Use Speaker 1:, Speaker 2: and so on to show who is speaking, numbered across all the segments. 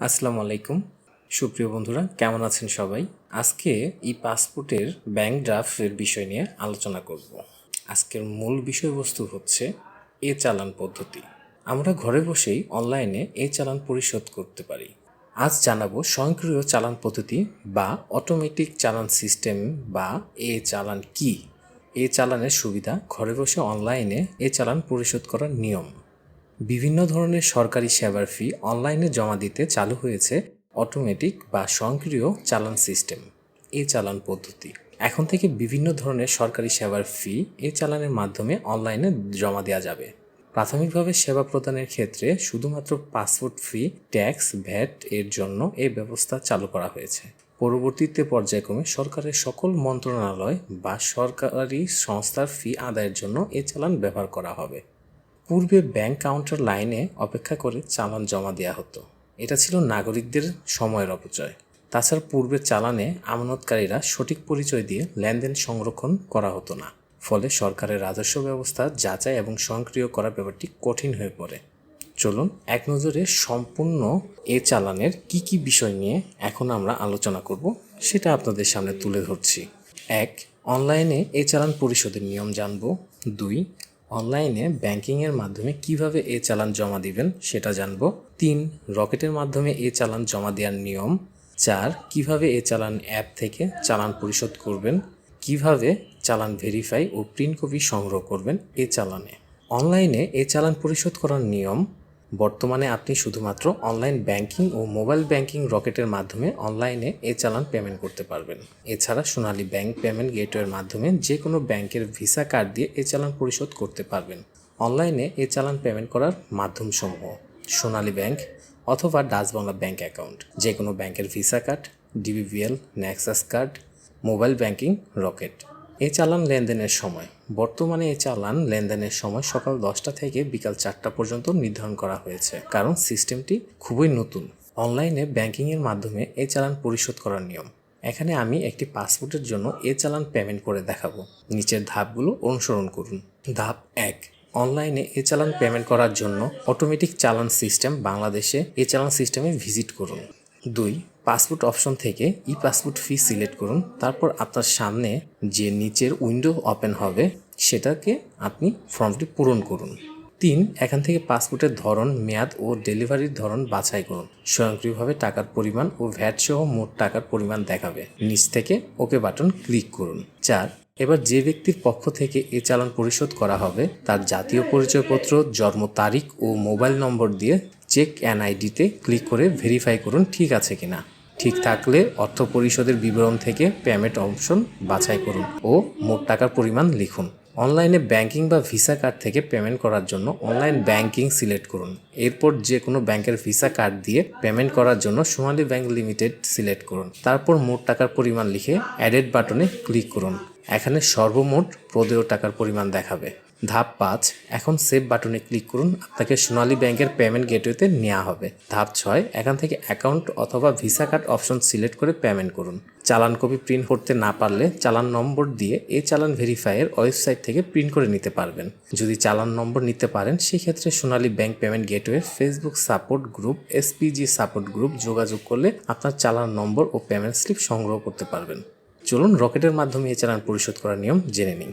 Speaker 1: আসসালামু আলাইকুম। সুপ্রিয় বন্ধুরা, কেমন আছেন সবাই? আজকে ই পাসপোর্টের ব্যাংক ড্রাফটের বিষয় নিয়ে আলোচনা করব। আজকের মূল বিষয়বস্তু হচ্ছে এ চালান পদ্ধতি। আমরা ঘরে বসেই অনলাইনে এ চালান পরিশোধ করতে পারি। আজ জানাব স্বয়ংক্রিয় চালান পদ্ধতি বা অটোমেটিক চালান সিস্টেম বা এ চালান কি। এ চালানের সুবিধা ঘরে বসে অনলাইনে এ চালান পরিশোধ করার নিয়ম। বিভিন্ন ধরনের সরকারি সেবার ফি অনলাইনে জমা দিতে চালু হয়েছে অটোমেটিক বা স্বয়ংক্রিয় চালান সিস্টেম এ চালান পদ্ধতি। এখন থেকে বিভিন্ন ধরনের সরকারি সেবার ফি এ চালানের মাধ্যমে অনলাইনে জমা দেওয়া যাবে। প্রাথমিকভাবে সেবা প্রদানের ক্ষেত্রে শুধুমাত্র পাসপোর্ট ফি ট্যাক্স ভ্যাট এর জন্য এই ব্যবস্থা চালু করা হয়েছে। পরবর্তীতে পর্যায়ক্রমে সরকারের সকল মন্ত্রণালয় বা সরকারি সংস্থার ফি আদায়ের জন্য এ চালান ব্যবহার করা হবে। পূর্বে ব্যাংক কাউন্টার লাইনে অপেক্ষা করে চালান জমা দেওয়া হতো। এটা ছিল নাগরিকদের সময়ের অপচয়। তাছাড়া পূর্বের চালানে আমানতকারীরা সঠিক পরিচয় দিয়ে লেনদেন সংরক্ষণ করা হতো না। ফলে সরকারের রাজস্ব ব্যবস্থা যাচাই এবং সক্রিয় করার ব্যাপারটি কঠিন হয়ে পড়ে। চলুন এক নজরে সম্পূর্ণ এ চালানের কি কি বিষয় নিয়ে এখন আমরা আলোচনা করব, সেটা আপনাদের সামনে তুলে ধরছি। এক, অনলাইনে এ চালান পরিশোধের নিয়ম জানব। দুই অনলাইনে ব্যাংকিংয়ের মাধ্যমে কীভাবে এ চালান জমা দিবেন সেটা জানব। তিন, রকেটের মাধ্যমে এ চালান জমা দেওয়ার নিয়ম। চার, কীভাবে এ চালান অ্যাপ থেকে চালান পরিশোধ করবেন? কীভাবে চালান ভেরিফাই ও প্রিন্ট কপি সংগ্রহ করবেন এ চালানে? অনলাইনে এ চালান পরিশোধ করার নিয়ম বর্তমানে আপনি শুধুমাত্র অনলাইন ব্যাংকিং ও মোবাইল ব্যাংকিং রকেটের মাধ্যমে অনলাইনে এ চালান পেমেন্ট করতে পারবেন। এছাড়া সোনালী ব্যাংক পেমেন্ট গেটওয়ের মাধ্যমে যে কোনো ব্যাংকের ভিসা কার্ড দিয়ে এ চালান পরিশোধ করতে পারবেন। অনলাইনে এ চালান পেমেন্ট করার মাধ্যমসমূহ, সোনালী ব্যাংক অথবা ডাচ বাংলা ব্যাংক অ্যাকাউন্ট যে কোনো ব্যাংকের visa card DBBL Nexus card mobile banking Rocket এই চালান লেনদেনের সময়। বর্তমানে এই চালান লেনদেনের সময় সকাল দশটা থেকে বিকাল চারটা পর্যন্ত নির্ধারণ করা হয়েছে, কারণ সিস্টেমটি খুবই নতুন। অনলাইনে ব্যাংকিংয়ের মাধ্যমে এই চালান পরিশোধ করার নিয়ম। এখানে আমি একটি পাসপোর্টের জন্য এ চালান পেমেন্ট করে দেখাবো। নিচের ধাপগুলো অনুসরণ করুন। ধাপ এক, অনলাইনে এ চালান পেমেন্ট করার জন্য অটোমেটিক চালান সিস্টেম বাংলাদেশে এ চালান সিস্টেমে ভিজিট করুন। দুই পাসপোর্ট অপশন থেকে ই পাসপোর্ট ফি সিলেক্ট করুন। তারপর আপনার সামনে যে নিচের উইন্ডো ওপেন হবে, সেটাকে আপনি ফর্মটি পূরণ করুন। তিন, এখান থেকে পাসপোর্টের ধরন, মেয়াদ ও ডেলিভারির ধরন বাছাই করুন। স্বয়ংক্রিয়ভাবে টাকার পরিমাণ ও ভ্যাট সহ মোট টাকার পরিমাণ দেখাবে। নিচ থেকে ওকে বাটন ক্লিক করুন। চার, এবার যে ব্যক্তির পক্ষ থেকে এ চালান পরিশোধ করা হবে, তার জাতীয় পরিচয়পত্র, জন্ম তারিখ ও মোবাইল নম্বর দিয়ে চেক এনআইডিতে ক্লিক করে ভেরিফাই করুন ঠিক আছে কিনা। ঠিক থাকলে অর্থ পরিশোধের বিবরণ থেকে পেমেন্ট অপশন বাছাই করুন ও মোট টাকার পরিমাণ লিখুন। অনলাইনে ব্যাংকিং বা ভিসা কার্ড থেকে পেমেন্ট করার জন্য অনলাইন ব্যাংকিং সিলেক্ট করুন। এরপর যে কোনো ব্যাংকের ভিসা কার্ড দিয়ে পেমেন্ট করার জন্য সোনালী ব্যাংক লিমিটেড সিলেক্ট করুন। তারপর মোট টাকার পরিমাণ লিখে অ্যাডেড বাটনে ক্লিক করুন। এখানে সর্বমোট প্রদেয় টাকার পরিমাণ দেখাবে। ধাপ পাঁচ, এখন সেভ বাটনে ক্লিক করুন, আপনাকে সোনালী ব্যাংকের পেমেন্ট গেটওয়েতে নেওয়া হবে। ধাপ ছয়, এখান থেকে অ্যাকাউন্ট অথবা ভিসা কার্ড অপশন সিলেক্ট করে পেমেন্ট করুন। চালান কপি প্রিন্ট করতে না পারলে চালান নম্বর দিয়ে এই চালান ভেরিফাইয়ের ওয়েবসাইট থেকে প্রিন্ট করে নিতে পারবেন। যদি চালান নম্বর নিতে পারেন, সেক্ষেত্রে Sonali bank payment gateway Facebook support group SPG support group যোগাযোগ করলে আপনার চালান নম্বর ও পেমেন্ট স্লিপ সংগ্রহ করতে পারবেন। চলুন রকেটের মাধ্যমে এ চালান পরিশোধ করার নিয়ম জেনে নিন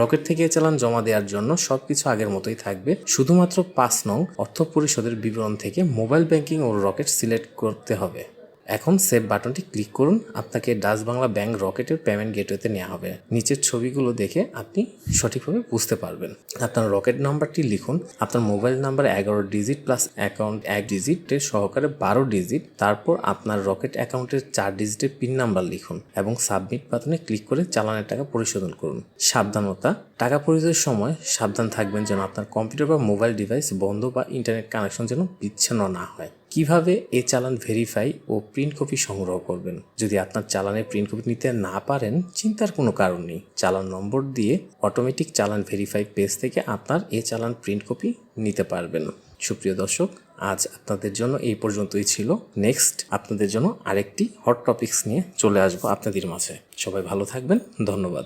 Speaker 1: রকেট থেকে এ চালান জমা দেওয়ার জন্য সব কিছু আগের মতোই থাকবে। শুধুমাত্র পাঁচ নং অর্থ পরিশোধের বিবরণ থেকে মোবাইল ব্যাংকিং ও রকেট সিলেক্ট করতে হবে। এখন সেভ বাটনটি ক্লিক করুন। আপনাকে ডাচ বাংলা ব্যাংক রকেটের পেমেন্ট গেটওয়েতে নেওয়া হবে। নিচের ছবিগুলো দেখে আপনি সঠিকভাবে বুঝতে পারবেন। আপনার রকেট নাম্বারটি লিখুন। আপনার মোবাইল নাম্বার এগারো ডিজিট প্লাস অ্যাকাউন্ট এক ডিজিটের সহকারে বারো ডিজিট তারপর আপনার রকেট অ্যাকাউন্টের চার ডিজিটের পিন নাম্বার লিখুন এবং সাবমিট বাটনে ক্লিক করে চালানের টাকা পরিশোধন করুন। সাবধানতা। টাকা পরিশোধের সময় সাবধান থাকবেন যেন আপনার কম্পিউটার বা মোবাইল ডিভাইস বন্ধ বা ইন্টারনেট কানেকশন যেন বিচ্ছিন্ন না হয়। কীভাবে এ চালান ভেরিফাই ও প্রিন্ট কপি সংগ্রহ করবেন? যদি আপনার চালানের প্রিন্ট কপি নিতে না পারেন, চিন্তার কোনো কারণ নেই। চালান নম্বর দিয়ে অটোমেটিক চালান ভেরিফাই পেজ থেকে আপনার এ চালান প্রিন্ট কপি নিতে পারবেন। সুপ্রিয় দর্শক, আজ আপনাদের জন্য এই পর্যন্তই ছিল। নেক্সট আপনাদের জন্য আরেকটি হট টপিক্স নিয়ে চলে আসব আপনাদের মাঝে। সবাই ভালো থাকবেন। ধন্যবাদ।